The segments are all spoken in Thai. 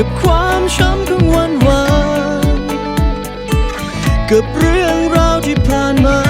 กับความช้ำของวันวานกับเรื่องราวที่ผ่านมา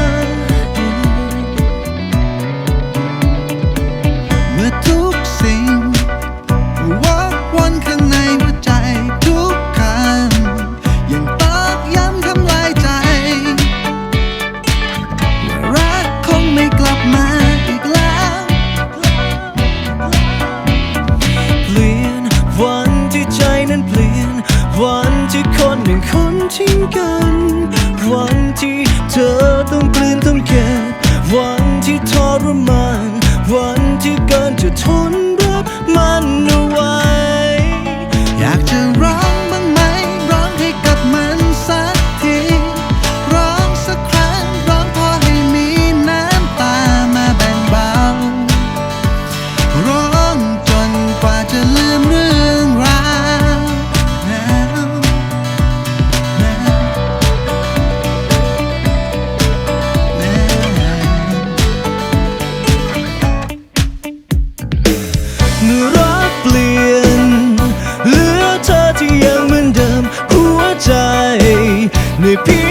ใ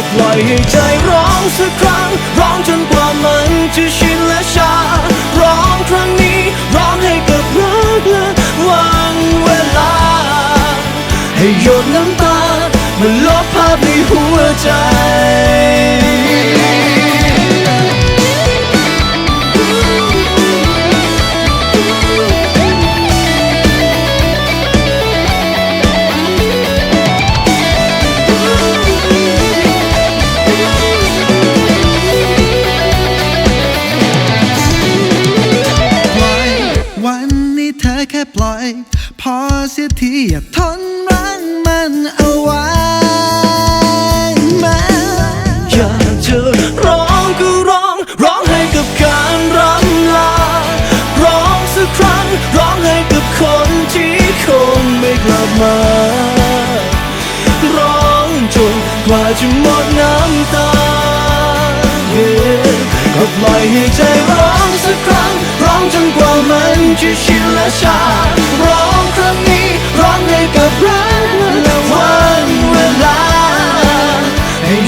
ก็ปล่อยให้ใจร้องสักครั้ง ร้องจนกว่ามันจะชินและชา ร้องครั้งนี้ร้องให้กับรักและวันเวลา ให้หยดน้ำตามันลบภาพในหัวใจ อเสียทีอย่าทนรั้งมันเอาไว้แม้อยากจะร้องก็ร้อง ร้องให้กับการรำลา ร้องสักครั้ง ร้องให้กับคนที่คงไม่กลับมา ร้องจนกว่าจะหมดน้ำตา Yeah ก็ปล่อยให้ใจร้องสักครั้ง ร้องจนกว่ามันจะชินและชาร้อง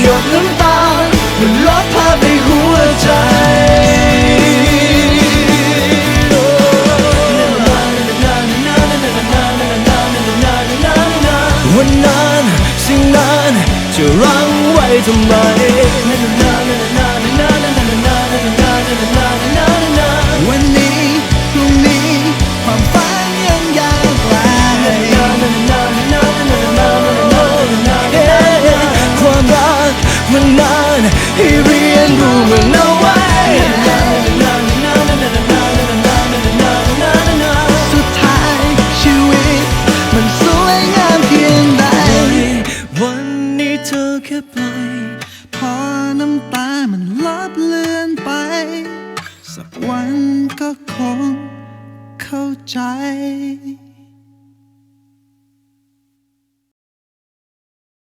หยดน้ำตา มันลบภาพในหัวใจวันนั้นสิ่งนั้นจะรั้งไว้ทำไม สักวันก็คงเข้าใจ